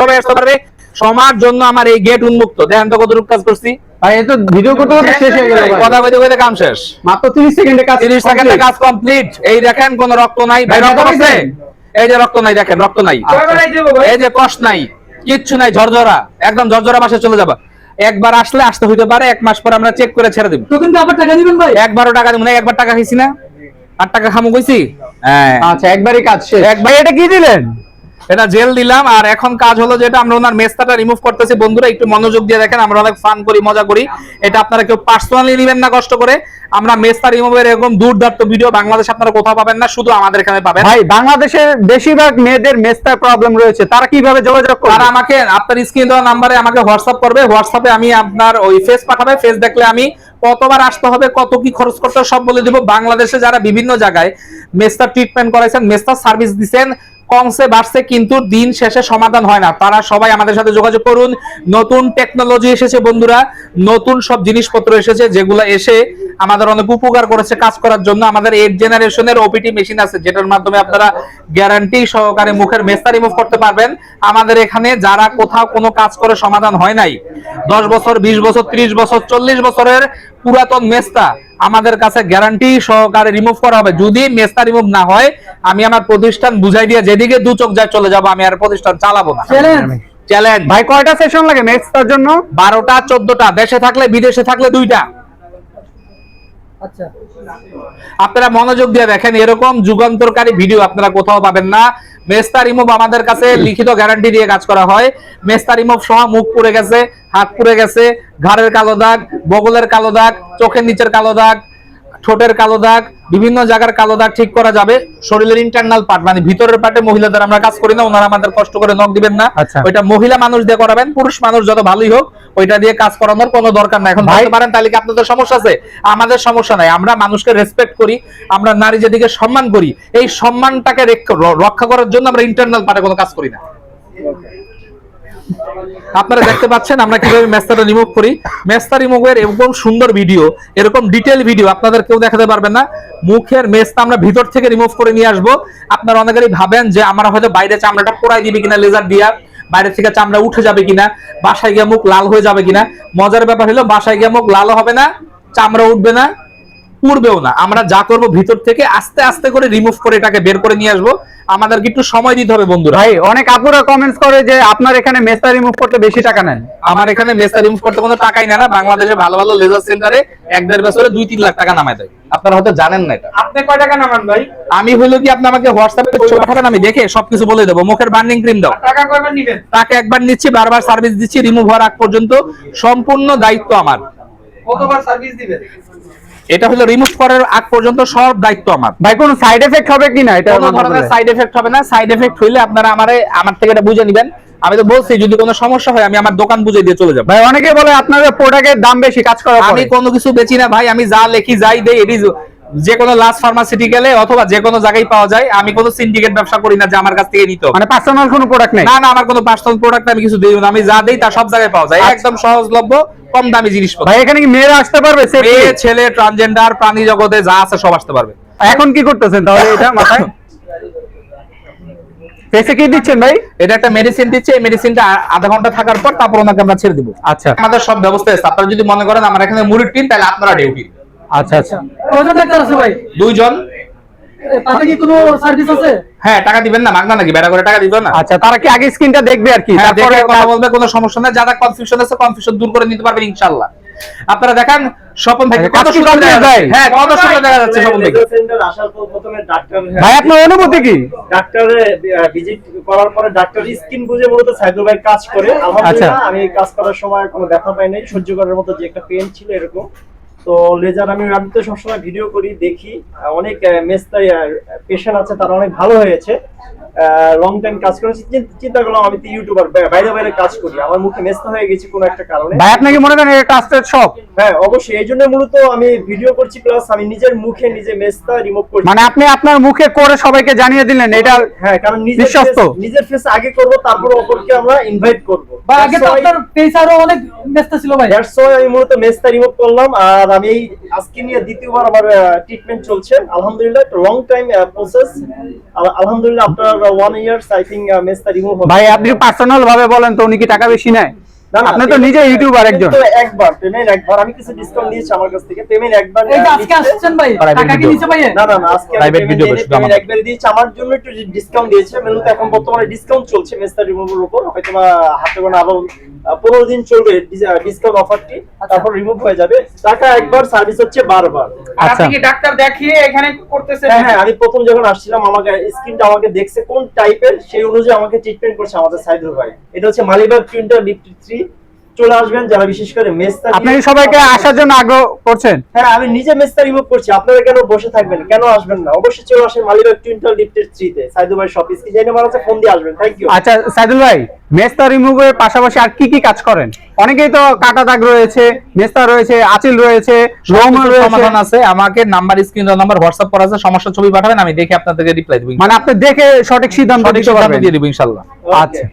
সবাই আসতে পারবে। সমার জন্য আমার এই গেট উন্মুক্ত। দেখেন তো কতটুকু কাজ করছি। ভাই তো ভিডিও করতে করতে শেষ হয়ে গেল কথা বলতে বলতে কাম শেষ। মাত্র 30 সেকেন্ডে কাজ 30 সেকেন্ডে কাজ কমপ্লিট এই দেখেন কোন রক্ত নাই। ভাই ভাই, রক্ত রক্ত আছে? আছে? এই যে রক্ত নাই দেখেন রক্ত নাই। আচ্ছা। এই যে কষ্ট নাই কিচ্ছু নাই ঝরঝরা। একদম ঝরঝরা বাসে চলে যাবা। একবার আসলে আসতে হইতে পারে এক মাস পর আমরা চেক করে ছেড়ে দিব। তো কিন্তু আবার টাকা দিবেন ভাই। একবারও টাকা দিব না একবার টাকা খাইছি না। আর টাকা খামু কইছি? আচ্ছা একবারই কাজ শেষ। এক ভাই এটা কি দিলেন? এটা জেল দিলাম আর এখন কাজ হলো যেটা আমরা ওনার মেস্তাটা রিমুভ করতেছি। বন্ধুরা একটু মনোযোগ দিয়ে দেখেন আমরা অনেক ফান করি মজা করি। এটা আপনারা কেউ পার্সোনালি নেবেন না কষ্ট করে। আমরা মেস্তা রিমুভের এরকম দুর্দান্ত ভিডিও বাংলাদেশে আপনারা কোথাও পাবেন না শুধু আমাদের এখানে পাবেন। ভাই বাংলাদেশের বেশিরভাগ মেয়েদের মেস্তার প্রবলেম রয়েছে। তারা কীভাবে যোগাযোগ তারা আমাকে আপনার স্ক্রিন দেওয়া নাম্বারে আমাকে হোয়াটসঅ্যাপ করবে। হোয়াটসঅ্যাপে আমি আপনার ওই ফেস পাঠাবে। ফেস দেখলে আমি কতবার আসতে হবে কত কি খরচ করতে সব বলে দেবো। বাংলাদেশে যারা বিভিন্ন জায়গায় মেস্তার ট্রিটমেন্ট করাইছেন, মেস্তার সার্ভিস দিচ্ছেন কমসে বাড়ছে কিন্তু দিন শেষে সমাধান হয় না। তারা সবাই আমাদের সাথে যোগাযোগ করুন। নতুন টেকনোলজি এসেছে বন্ধুরা, নতুন সব জিনিসপত্র এসেছে যেগুলো এসে আমাদের অনেক উপকার করেছে কাজ করার জন্য। আমাদের এইট জেনারেশনের ওপিটি মেশিন আছে, যেটার মাধ্যমে আপনারা গ্যারান্টি সহকারে মুখের মেস্তা রিমুভ করতে পারবেন। আমাদের এখানে যারা কোথাও কোনো কাজ করে সমাধান হয় নাই, দশ বছর, বিশ বছর, ত্রিশ বছর, চল্লিশ বছরের পুরাতন মেস্তা আমাদের কাছে গ্যারান্টি সহকারে রিমুভ করা হবে। যদি মেস্তা রিমুভ না হয় আমি আমার প্রতিষ্ঠান বুঝাই দিয়ে যেদিকে দু চোখ যায় চলে যাব আমি আর প্রতিষ্ঠান চালাবো না। চ্যালেঞ্জ ভাই কয়টা সেশন লাগে মেস্তার জন্য? বারোটা চোদ্দটা দেশে থাকলে বিদেশে থাকলে দুইটা। আচ্ছা। আপনারা মনোযোগ দিয়ে দেখেন এরকম যুগান্তরকারী ভিডিও আপনারা কোথাও পাবেন না। মেস্তা রিমুভ আমাদের কাছে লিখিত গ্যারান্টি দিয়ে কাজ করা হয়। মেস্তা রিমুভ সহ মুখ পুড়ে গেছে, হাত পুড়ে গেছে, ঘাড়ের কালো দাগ, বগলের কালো দাগ, চোখের নিচের কালো দাগ ঠোঁটের কালো দাগ বিভিন্ন জায়গার কালো দাগ ঠিক করা যাবে। শরীরের ইন্টারনাল পার্ট মানে ভিতরের পার্টে মহিলাদের আমরা কাজ করি না ওনারা আমাদের কষ্ট করে নখ দিবেন না। আচ্ছা। ওইটা মহিলা মানুষ দিয়ে করাবেন পুরুষ মানুষ যত ভালোই হোক ওইটা দিয়ে কাজ করানোর কোনো দরকার নাই। এখন ভাই- পারেন তাহলে কি আপনাদের সমস্যা আছে? আমাদের সমস্যা নাই। আমরা মানুষকে রেসপেক্ট করি আমরা নারী জাতিকে সম্মান করি এই সম্মানটাকে রক্ষা করার জন্য আমরা ইন্টারনাল পার্টে কোনো কাজ করি না। আপনারা দেখতে পাচ্ছেন, আমরা কীভাবে মেস্তাটা রিমুভ করি। মেস্তা রিমুভের এরকম সুন্দর ভিডিও এরকম ডিটেল ভিডিও আপনাদের কেউ দেখাতে পারবে না। মুখের মেস্তা আমরা ভিতর থেকে রিমুভ করে নিয়ে আসব। আপনারা অনেকেরই ভাবেন যে আমরা হয়তো বাইরে চামড়াটা পোড়াই দিবে কিনা লেজার দিয়া। বাইরে থেকে চামড়া উঠে যাবে কিনা, বাসায় গিয়ে মুখ লাল হয়ে যাবে কিনা। মজার ব্যাপার হলো, বাসায় গিয়ে মুখ লালও হবে না চামড়া উঠবে না। পুড়বেও না। আমরা যা করব ভিতর থেকে আস্তে আস্তে করে রিমুভ করে এটাকে বের করে নিয়ে আসব। আমাদেরকে একটু সময় দিতে হবে বন্ধুরা। ভাই অনেক আপুরা কমেন্টস করে যে আপনার এখানে মেস্তা রিমুভ করতে বেশি টাকা নেন। আমার এখানে মেসা রিমুভ করতে কোনো টাকাই নেয় না। বাংলাদেশে ভালো ভালো লেজার সেন্টারে এক দেড় বছরে দুই তিন লাখ টাকা নামায় দেয়। আপনারা হয়তো জানেন না এটা। আপনি কয় টাকা নামান ভাই? আমি হইল কি আপনি আমাকে হোয়াটসঅ্যাপে ছবি পাঠাবেন? আমি দেখে সবকিছু বলে দেবো। মুখের বার্নিং ক্রিম দাও। টাকা কয়বার নিবেন? তাকে একবার নিচ্ছি বারবার সার্ভিস দিচ্ছি রিমুভ হওয়ার আগ পর্যন্ত। সম্পূর্ণ দায়িত্ব আমার। কতবার সার্ভিস দিবেন? এটা হলো রিমুভ করার আগ পর্যন্ত সব দায়িত্ব আমার। ভাই কোনো সাইড এফেক্ট হবে কিনা? এটা কোনো ধরনের সাইড এফেক্ট হবে না। সাইড এফেক্ট হইলে আপনারা আমারে আমার থেকে এটা বুঝে নেবেন। আমি তো বলছি যদি কোনো সমস্যা হয় আমি আমার দোকান বুঝে দিয়ে চলে যাব। ভাই অনেকে বলে আপনাদের প্রোডাক্টের দাম বেশি কাজ করা আমি কোনো কিছু বেচি না ভাই। আমি যা লেখি যাই দেই এটি যে কোনো লাস্ট ফার্মাসিউটিক্যালে অথবা যে কোনো জায়গায় পাওয়া যায় আমি কোনো সিন্ডিকেট ব্যবসা করি না যে আমার কাছ থেকে নিতে মানে পার্সোনাল কোনো প্রোডাক্ট নেই? না না আমার কোনো পার্সোনাল প্রোডাক্ট আমি কিছু দিই না। আমি যা দেই তা সব জায়গায় পাওয়া যায়। আচ্ছা। একদম সহজলভ্য কম দামি জিনিসপত্র। ভাই এখানে কি মেয়েরা আসতে পারবে? মেয়ে ছেলে ট্রান্সজেন্ডার প্রাণী জগতে যা আছে সব আসতে পারবে। এখন কি করতেছেন তাহলে এটা মাথায়? ফেসে কি দিচ্ছেন ভাই? এটা একটা মেডিসিন দিচ্ছে। এই মেডিসিনটা আধা ঘণ্টা থাকার পর তারপর ওনাকে আমরা ছেড়ে দিব। আচ্ছা। আমাদের সব ব্যবস্থা আছে। আপনারা যদি মনে করেন আমার এখানে মুড়ির টিম তাহলে আপনারা ডিউটি আচ্ছা আচ্ছা। কয়জন ডাক্তার আছে ভাই? দুইজন। তাতে কি কোনো সার্ভিস আছে? হ্যাঁ টাকা দিবেন না মাগনা নাকি? বেড়া করে টাকা দিবেন না? আচ্ছা তারা কি আগে স্ক্রিনটা দেখবে আর কি? হ্যাঁ তারপরে কথা বলবে কোনো সমস্যা নেই। যারা কনফিউশন আছে কনফিউশন দূর করে নিতে পারবেন ইনশাআল্লাহ। আপনারা দেখেন স্বপন ভাই কত সুন্দর দেখা ভাই? যাচ্ছে। হ্যাঁ কত সুন্দর দেখা যাচ্ছে স্বপন ভাই আসার পর প্রথমে ডাক্তার ভাই আপনার অনুভূতি কি? ডাক্তারে ভিজিট করার পরে ডাক্তার স্কিন বুঝে মূলত সাইদুল ভাই কাজ করে। আলহামদুলিল্লাহ আচ্ছা। আমি কাজ করার সময় কোনো ব্যথা পাই নাই। সহ্য করার মতো যে একটা পেন ছিল এরকম। তো লেজার আমি আমি তো সবসময় ভিডিও করি, দেখি। অনেক মেস্তাই পেশেন্ট আছে, তারা অনেক ভালো হয়েছে। লং টাইম কাজ করেছে। চিন্তা করলাম আমি তো ইউটিউবার বাইরে বাইরে কাজ করি। আমার মুখে মেস্তা হয়ে গেছে কোনো একটা কারণে। ভাই আপনি কি মনে করেন এটা ট্রাস্টেড শপ হ্যাঁ অবশ্যই। এই জন্য মূলত আমি ভিডিও করছি প্লাস আমি নিজের মুখে নিজে মেস্তা রিমুভ করছি। মানে আপনি আপনার মুখে করে সবাইকে জানিয়ে দিলেন এটা হ্যাঁ কারণ নিজের বিশ্বস্ত। নিজের ফেস আগে করব তারপর অপরকে আমরা ইনভাইট করব। বা আগে তো আপনার পেজ আরও অনেক ব্যস্ত ছিল ভাই। দ্যাটস ওয়াই আমি মূলত মেসটা রিমুভ করলাম। আর আমি এই আজকে নিয়ে দ্বিতীয়বার আমার ট্রিটমেন্ট চলছে। আলহামদুলিল্লাহ লং টাইম প্রসেস আলহামদুলিল্লাহ আপনার ওয়ান ইয়ার্স আই থিঙ্ক মেসটা রিমুভ হবে। ভাই, আপনি পার্সোনাল ভাবে বলেন তো, উনি কি টাকা বেশি নেয়? আপনি তো নিজে ইউটিউবার একজন তো একবার পেমেন্ট একবার। আমি কিছু ডিসকাউন্ট দিয়েছি আমার কাছ থেকে পেমেন্ট একবার এই আজকে আসছেন ভাই টাকা কি। নিচে ভাই না না না আজকে payment video দিইনি, শুধু আমাকে। একবারে দিয়েছি। আমার জন্য একটু ডিসকাউন্ট দিয়েছে মেনুতে এখন বর্তমানে ডিসকাউন্ট চলছে মেস্তা রিমুভের উপর। হয়তো বা হাতে গোনা আরও পনেরো দিন চলবে ডিসকাউন্ট অফারটি তারপর রিমুভ হয়ে যাবে। টাকা একবার সার্ভিস হচ্ছে বারবার। আচ্ছা আপনি কি ডাক্তার দেখিয়ে এখানে করতেছেন? হ্যাঁ হ্যাঁ আমি প্রথম যখন আসছিলাম আমাকে স্কিনটা আমাকে দেখছে কোন টাইপের সেই অনুযায়ী আমাকে ট্রিটমেন্ট করছে আমাদের সাইদুল ভাই। এটা হচ্ছে মালিবাগ প্রিন্টার থ্রি চলে আসবেন যারা বিশেষ করে মেস্তা আপনি সবাইকে আসার জন্য আগ্রহ করছেন? হ্যাঁ আমি নিজে মেস্তা রিমুভ করছি। আপনারা কেন বসে থাকবেন? কেন আসবেন না? অবশ্যই চলে আসেন মালিবাগ লিফটের থ্রিতে সাইদুল ভাই শপ স্ক্রিন জানি আমার কাছে ফোন দিয়ে আসবেন। থ্যাংক ইউ আচ্ছা সাইদুল ভাই মেস্তা রিমুভের পাশাপাশি আর কি কি কাজ করেন? অনেকেই তো কাটা দাগ রয়েছে মেস্তা রয়েছে আচিল রয়েছে রোম সমাধান আছে। আমাকে নাম্বার স্ক্রিন নাম্বার হোয়াটসঅ্যাপ করা আছে। সমস্যা ছবি পাঠাবেন আমি দেখে আপনাদেরকে রিপ্লাই দিব। মানে আপনি দেখে সঠিক সিদ্ধান্ত দিতে পারবেন। দিয়ে দিব ইনশাআল্লাহ আচ্ছা।